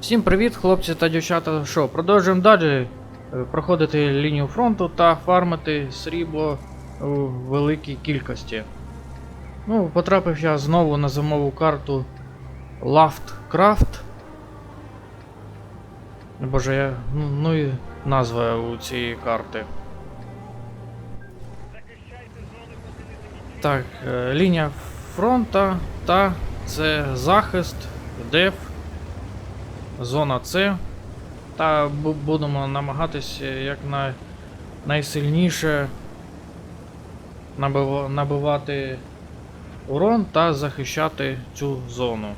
Всім привіт, хлопці та дівчата. Що, продовжуємо далі е, проходити лінію фронту та фармити срібло у великій кількості. Ну, потрапив я знову на зимову карту Лафткрафт. Боже, я. Ну, ну і назва у цієї карти. Так, е, лінія фронта та це захист, деф, зона С. Та будемо намагатися як най, найсильніше набивати урон та захищати цю зону.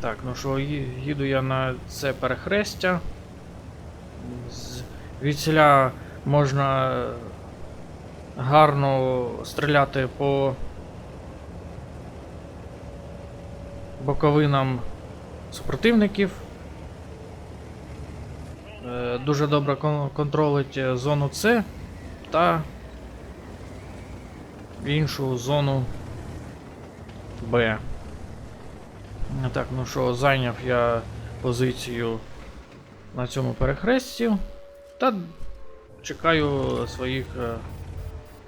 Так, ну що, їду я на це перехрестя. З- Відсіля можна е, гарно стріляти по боковинам супротивників. Е, Дуже добре контролить е, зону С та іншу зону Б. Так, ну що, зайняв я позицію на цьому перехресті та чекаю своїх е,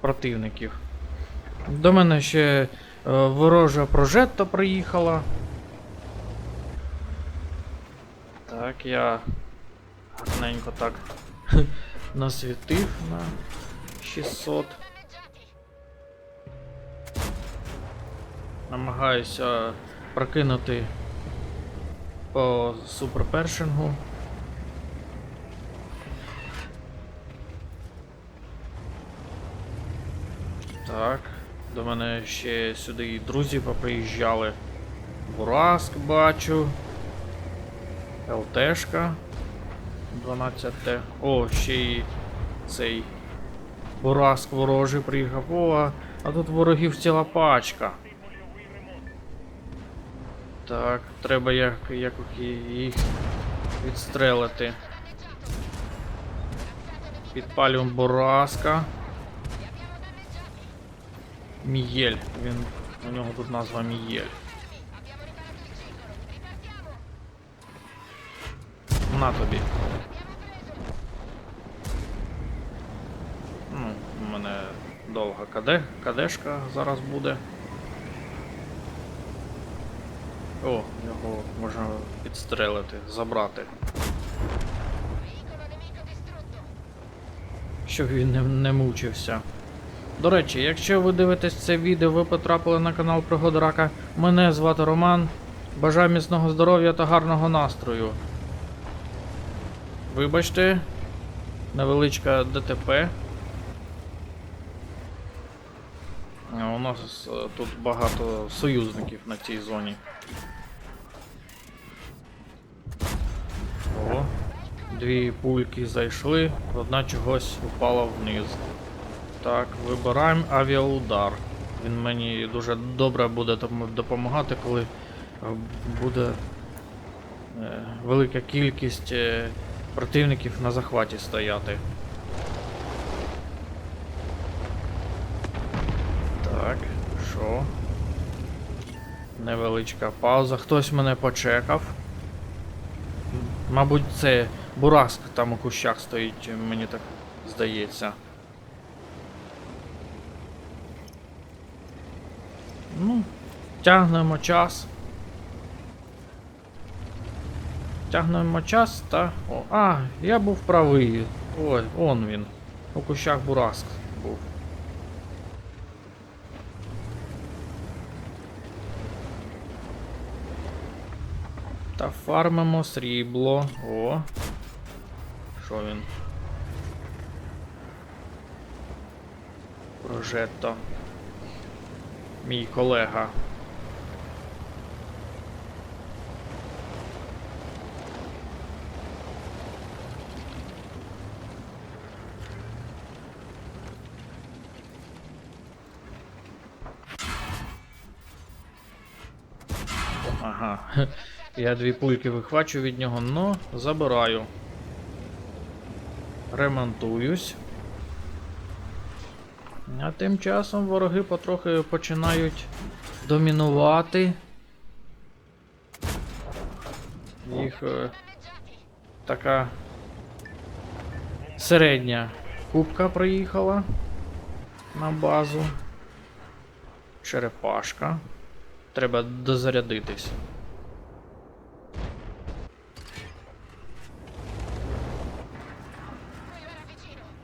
противників. До мене ще е, ворожа прожетта приїхала. Так, я гарненько так насвітив на 600. Намагаюся прокинути по суперпершингу. Так, до мене ще сюди і друзі поприїжджали. Бураск бачу. ЛТшка 12Т. О, ще й цей Бураск ворожий приїхав. О, а, тут ворогів ціла пачка. Так, треба як, як їх відстрелити. Підпалюємо Бураска. Мієль. Він. У нього тут назва Мієль. На тобі. Ну, у мене довга КД, КДшка зараз буде. О, його можна підстрелити, забрати. Щоб він не, не мучився. До речі, якщо ви дивитесь це відео, ви потрапили на канал Пригоди Рака. Мене звати Роман. Бажаю міцного здоров'я та гарного настрою. Вибачте, невеличка ДТП. У нас е, тут багато союзників на цій зоні. О, дві пульки зайшли, одна чогось упала вниз. Так, вибираємо авіаудар. Він мені дуже добре буде допомагати, коли е, буде е, велика кількість противників на захваті стояти. Так, що? Невеличка пауза. Хтось мене почекав. Мабуть, це Бураск там у кущах стоїть, мені так здається. Ну, тягнемо час. Тягнемо час та. О, а, я був правий. Ой, он він. У кущах Бураск був. Та фармимо срібло. О. Що він? Прожетто. Мій колега. Ага. Я дві пульки вихвачу від нього, но забираю. Ремонтуюсь. А тим часом вороги потрохи починають домінувати. Їх е, така середня кубка приїхала на базу. Черепашка. Треба дозарядитись.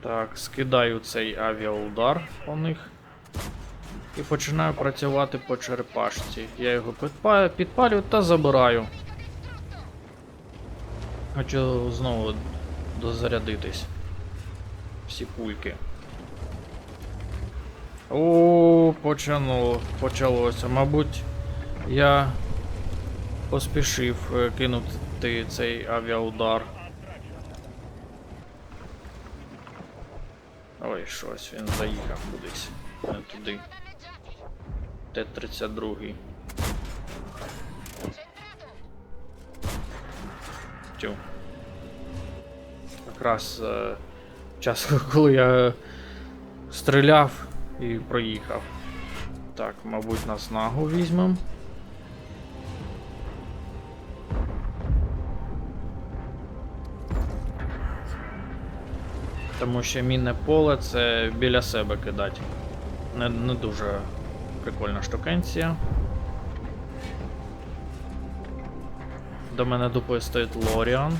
Так, скидаю цей авіаудар по них. І починаю працювати по черепашці. Я його підпалю, підпалю та забираю. Хочу знову дозарядитись. Всі пульки. О, почало, почалося. Мабуть, я поспішив е, кинути цей авіаудар. Ой, щось він заїхав кудись. Не туди. Т-32. Тю. Якраз е, час, коли я стріляв і проїхав. Так, мабуть, на снагу візьмем. Тому що мінне поле це біля себе кидати. Не, не дуже прикольна штукенція. До мене дупою стоїть Лоріан.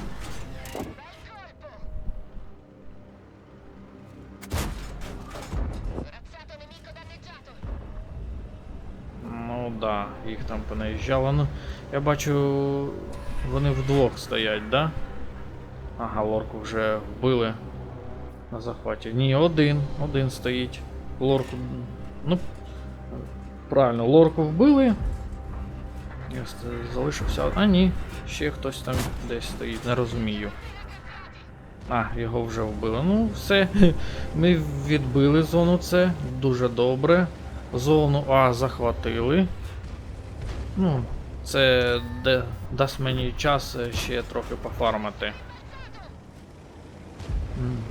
Ну да, їх там понаїжджало. Ну, я бачу, вони вдвох стоять, да? Ага, лорку вже вбили на захваті. Ні, один, один стоїть. Лорку. Ну. Правильно, лорку вбили. Я залишився. А ні, ще хтось там десь стоїть, не розумію. А, його вже вбили. Ну, все. Ми відбили зону С. Дуже добре. Зону А захватили. Ну, це дасть мені час е, ще трохи пофармити.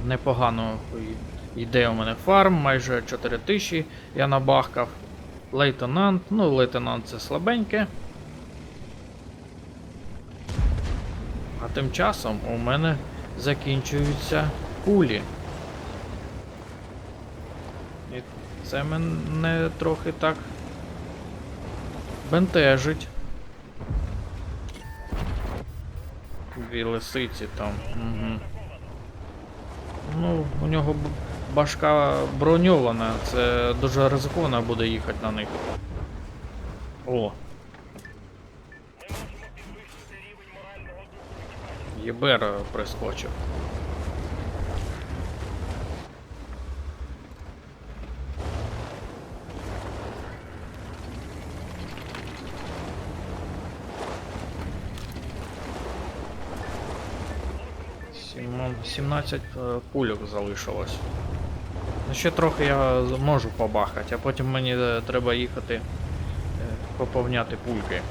Непогано йде у мене фарм, майже 4000 я набахкав. Лейтенант, ну лейтенант це слабеньке. А тим часом у мене закінчуються кулі. І це мене трохи так бентежить. Дві лисиці там. Угу. Ну, у нього башка броньована, це дуже ризиковано буде їхати на них. О. ЄБР прискочив. Сімон- 17 е, пульок залишилось. Ну, ще трохи я можу побахати, а потім мені е, треба їхати е, поповняти пульки.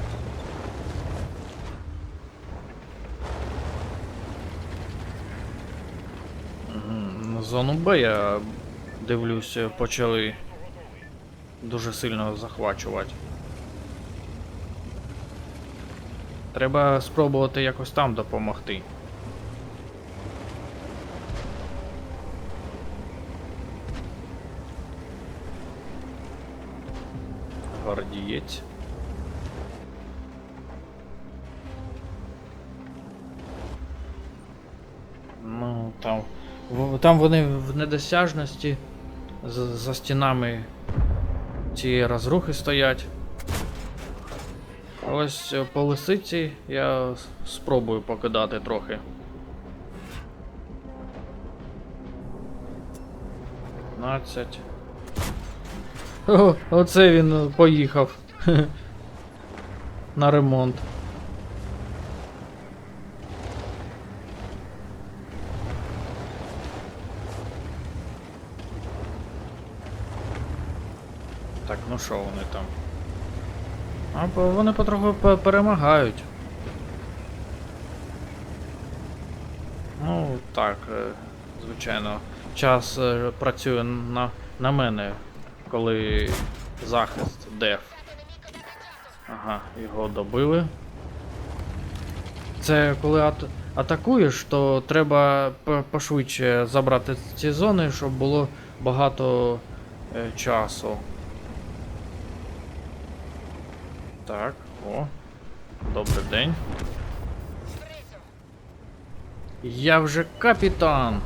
Зону Б я дивлюсь, почали дуже сильно захвачувати. Треба спробувати якось там допомогти. Гвардієць. Ну, там. Там вони в недосяжності за, за стінами цієї розрухи стоять. Ось е, по лисиці я спробую покидати трохи. 15. О, оце він е, поїхав. На ремонт. Так, ну що вони там? А вони потроху перемагають. Ну, так, е, звичайно. Час е, працює на, на мене, коли захист деф. Ага, його добили. Це коли ат атакуєш, то треба пошвидше забрати ці зони, щоб було багато е, часу. Так, о. Добрий день. Я вже капітан.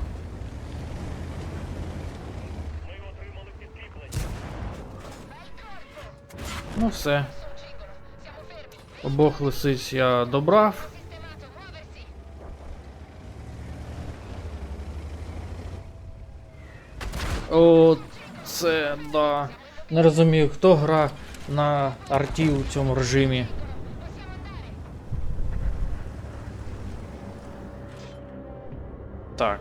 Ну все. Обох лисиць я добрав. О, це да. Не розумію, хто гра на арті у цьому режимі. Так.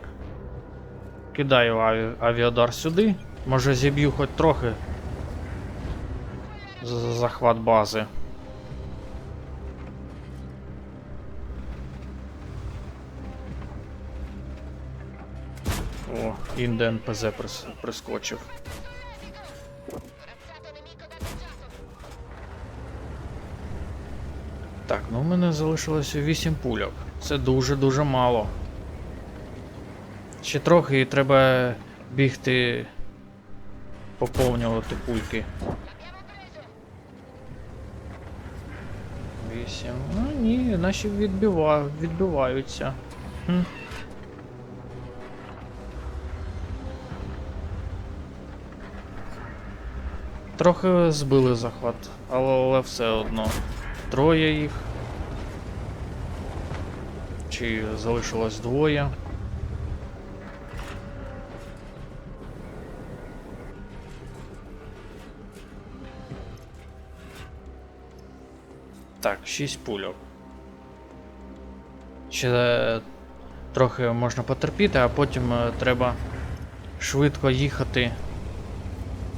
Кидаю авіадар сюди. Може зіб'ю хоч трохи. Захват бази. О, інде НПЗ прис... прискочив. Так, ну в мене залишилося 8 пульок. Це дуже-дуже мало. Ще трохи і треба бігти поповнювати пульки. Вісім. Ну ні, наші відбива... відбиваються. Хм. Трохи збили захват, але, але все одно. Троє їх. Чи залишилось двоє. Так, 6 пульок. Ще трохи можна потерпіти, а потім е, треба швидко їхати,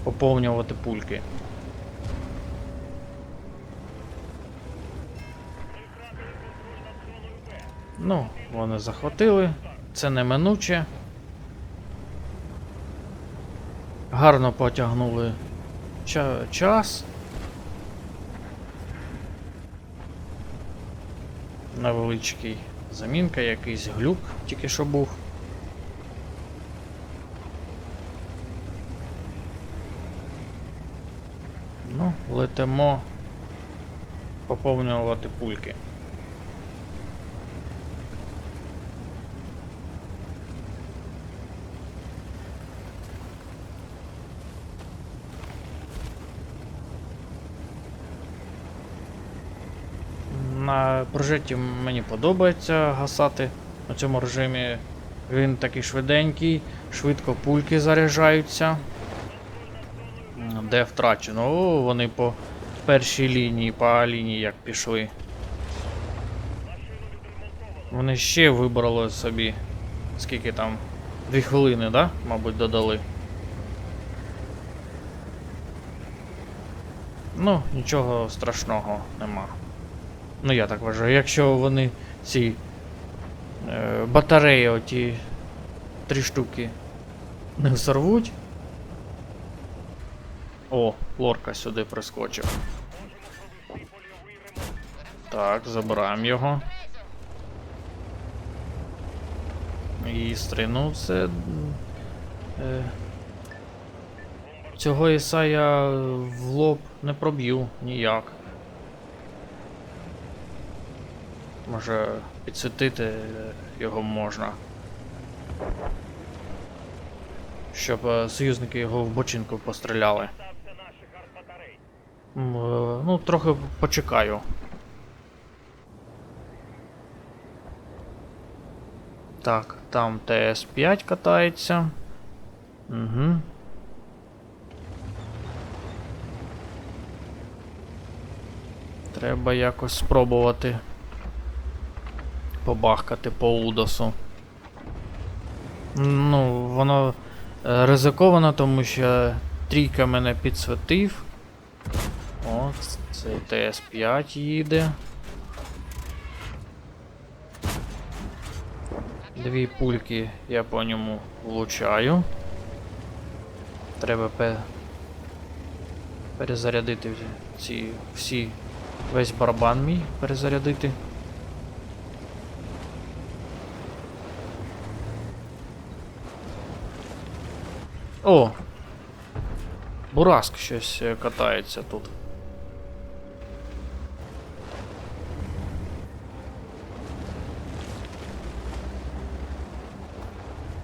поповнювати пульки. Ну, вони захватили. Це неминуче. Гарно потягнули ча- час. Невеличкий замінка, якийсь глюк тільки що був. Ну, летимо поповнювати пульки. На прожитті мені подобається гасати на цьому режимі. Він такий швиденький, швидко пульки заряджаються. Де втрачено? О, вони по першій лінії, по А лінії як пішли. Вони ще вибрали собі. Скільки там? Дві хвилини, да? Мабуть, додали. Ну, нічого страшного нема. Ну я так вважаю, якщо вони ці е, батареї, оті три штуки не взорвуть. О, лорка сюди прискочив. Так, забираємо його. І стрину це. Е, цього я в лоб не проб'ю ніяк. Може підсвітити е, його можна. Щоб е, союзники його в бочинку постріляли. Е, Ну, трохи почекаю. Так, там ТС-5 катається. Угу. Треба якось спробувати побахкати по Удосу. Ну, воно е, ризиковано, тому що трійка мене підсвітив. О, це ТС-5 їде. Дві пульки я по ньому влучаю. Треба пе... перезарядити ці всі. Весь барабан мій перезарядити. О! Бураск щось е, катається тут.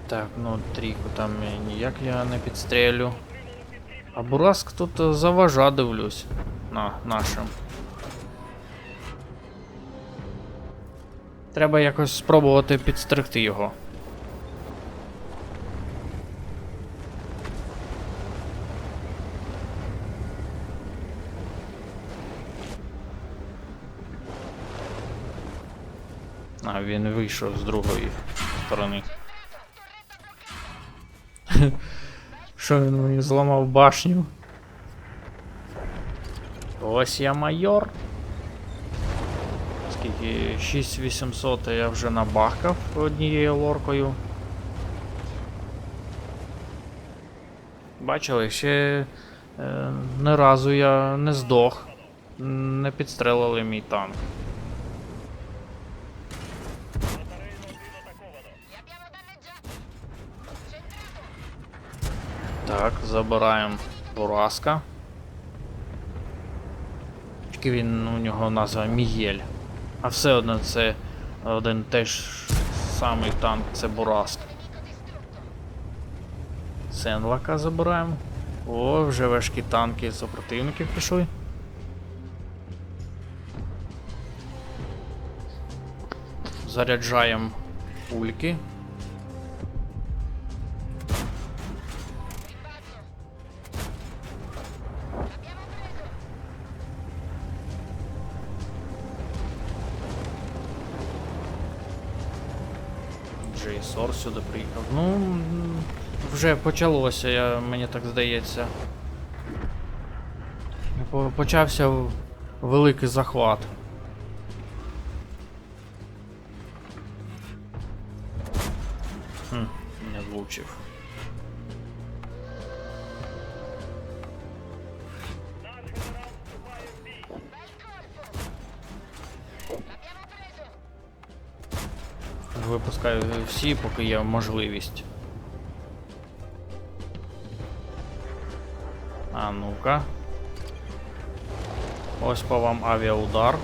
Так, ну трійку там ніяк я не підстрелю. А Бураск тут е, заважа дивлюсь на нашим. Треба якось спробувати підстригти його. Він вийшов з другої сторони. Що він мені зламав башню? Ось я майор. Скільки 6800 я вже набахкав однією лоркою. Бачили, ще е, не разу я не здох. Не підстрелили мій танк. Так, забираємо Бураска. Тільки він у нього назва Мігель. А все одно це один теж самий танк, це Бураск. Сенлака забираємо. О, вже важкі танки супротивників пішли. Заряджаємо пульки. Сюди приїхав. Ну, вже почалося, я, мені так здається. Почався великий захват. Хм, не влучив. Всі, поки є можливість. А ну-ка. Ось по вам авіаудар.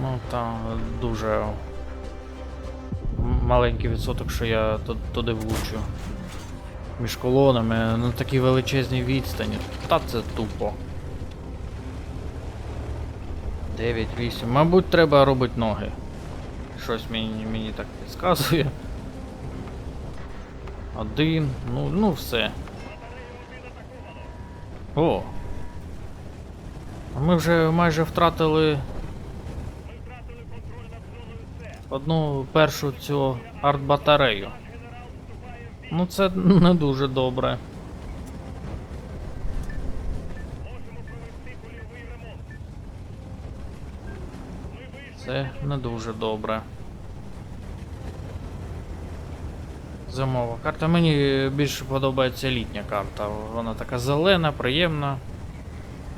Ну там дуже маленький відсоток, що я ту- туди влучу. Між колонами на такій величезній відстані. Та це тупо. 9-8. Мабуть, треба робити ноги. Щось мені, мені так підказує. Один. Ну, ну все. О. А ми вже майже втратили. Одну першу цю артбатарею. Ну це не дуже добре. Це не дуже добре. Зимова карта. Мені більше подобається літня карта. Вона така зелена, приємна.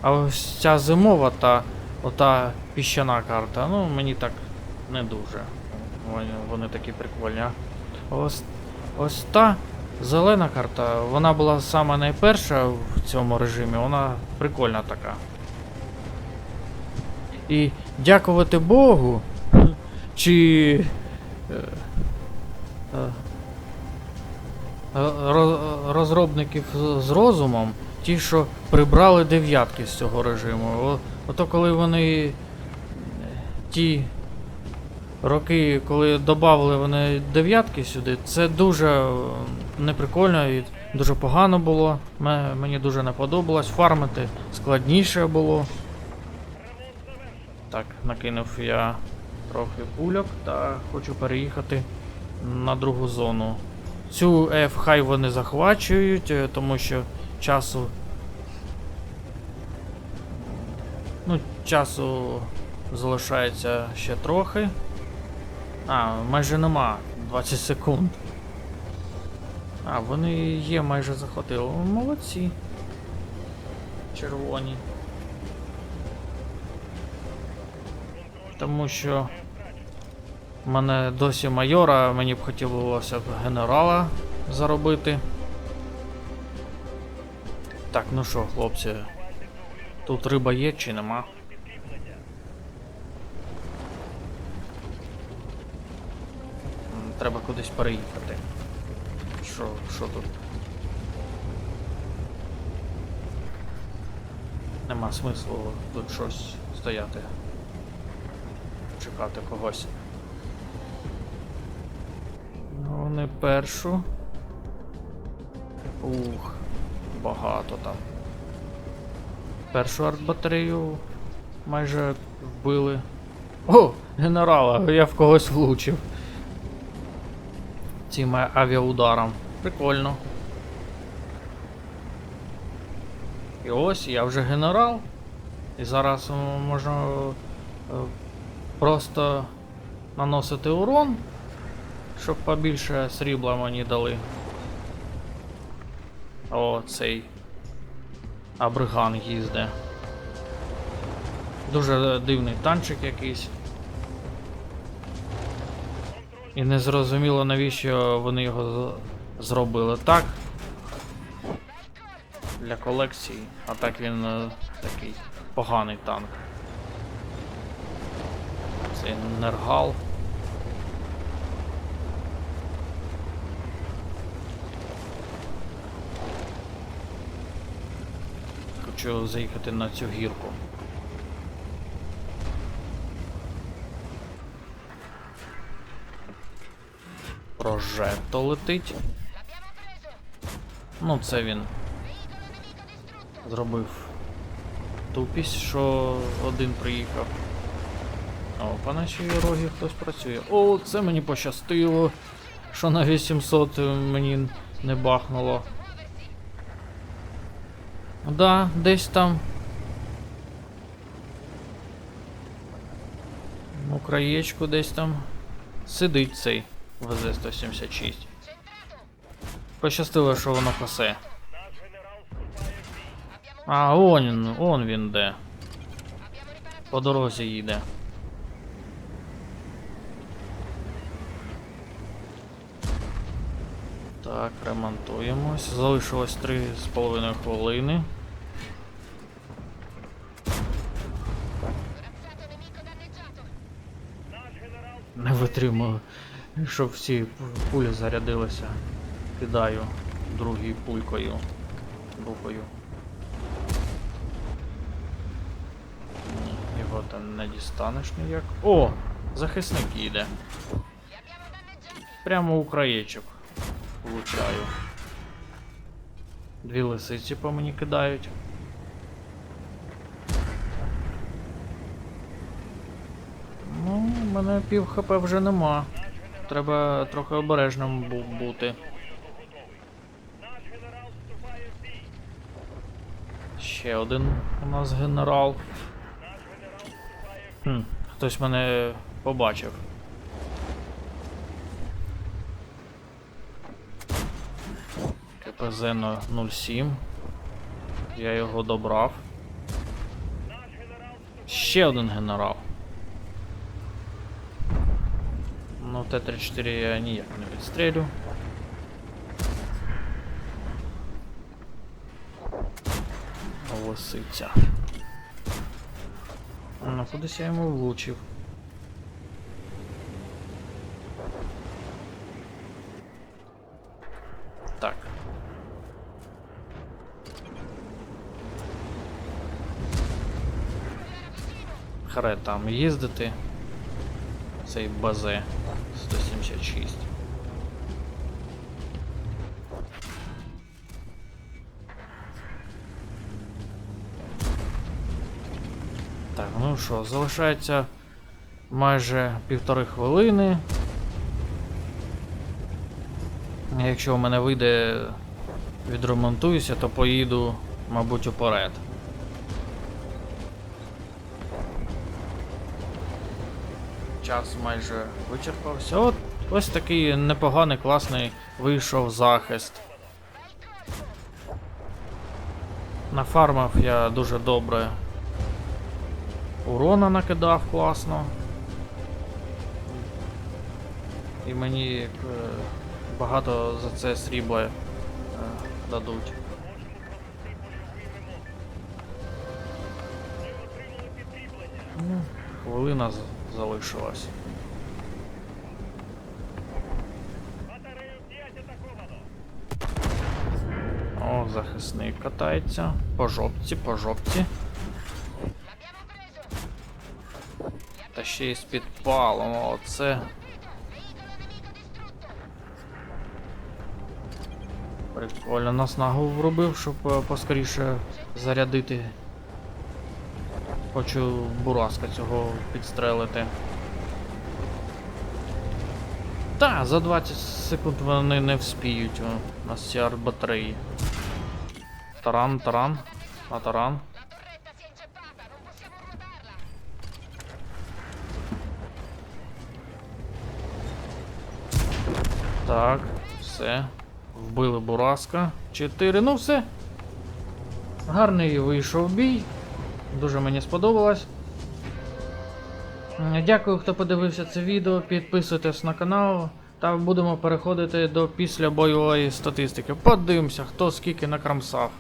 А ось ця зимова та ота піщана карта, ну мені так не дуже. Вони, вони такі прикольні. Ось, ось та зелена карта, вона була сама найперша в цьому режимі, вона прикольна така. І дякувати Богу, чи е, е, ро- розробників з- розумом, ті, що прибрали дев'ятки з цього режиму. Ото коли вони ті роки, коли додавали вони дев'ятки сюди, це дуже е, неприкольно і дуже погано було. Мені дуже не подобалось. Фармити складніше було. Так, накинув я трохи пульок та хочу переїхати на другу зону. Цю F хай вони захвачують, е, тому що часу. Ну, часу залишається ще трохи. А, майже нема. 20 секунд. А, вони є майже захватили. Молодці. червоні. Тому що в мене досі майора, мені б хотілося б генерала заробити. Так, ну що, хлопці, тут риба є чи нема? Треба кудись переїхати. Що, що тут? Нема смислу тут щось стояти. Чекати когось. Ну, вони першу. Ух, багато там. Першу артбатарею майже вбили. О, генерала, я в когось влучив. Цим авіаударом. Прикольно. І ось я вже генерал. І зараз можна е, просто наносити урон, щоб побільше срібла мені дали. О, цей Абриган їзде. Дуже дивний танчик якийсь. І не зрозуміло навіщо вони його зробили так. Для колекції, а так він е, такий поганий танк. Цей нергал. Хочу заїхати на цю гірку. Прожекто летить. Ну, це він зробив тупість, що один приїхав. О, по нашій рогі хтось працює. О, це мені пощастило, що на 800 мені не бахнуло. Да, десь там. Ну, краєчку десь там сидить цей ВЗ-176. Пощастило, що воно косе. А, он, он він де. По дорозі їде. Так, ремонтуємось. Залишилось 3,5 хвилини. Не витримую, щоб всі пулі зарядилися. Кидаю другою пулькою. Другою. Ні, Його там не дістанеш ніяк. О! Захисник їде. Прямо у краєчок. Влучаю. Дві лисиці по мені кидають. Ну, в мене пів хп вже нема. Треба трохи обережним бу- бути. Ще один у нас генерал. Хм, хтось мене побачив. КПЗ на 07. Я його добрав. Ще один генерал. Ну, Т-34 я ніяк не відстрілю. Лисиця. Ну, кудись я йому влучив. Так. Харе там їздити. Цей базе 176. Так, ну що, залишається майже півтори хвилини. Якщо у мене вийде відремонтуюся, то поїду, мабуть, уперед. Час майже вичерпався. От ось такий непоганий, класний вийшов захист. Нафармив я дуже добре. Урона накидав класно. І мені е, багато за це срібла е, дадуть. Ну, хвилина залишилась. Захисник катається. По жопці, по жопці. Та ще й з підпалом, оце. Прикольно нас нагу вробив, щоб е, поскоріше зарядити. Хочу бураска цього підстрелити. Та, за 20 секунд вони не вспіють о, на ці арт-батареї. Таран, таран. А таран. Так, все. Вбили Бураска. 4. Ну все. Гарний вийшов бій. Дуже мені сподобалось. Дякую, хто подивився це відео. Підписуйтесь на канал. Та будемо переходити до післябойової статистики. Подивимося, хто скільки накрамсав.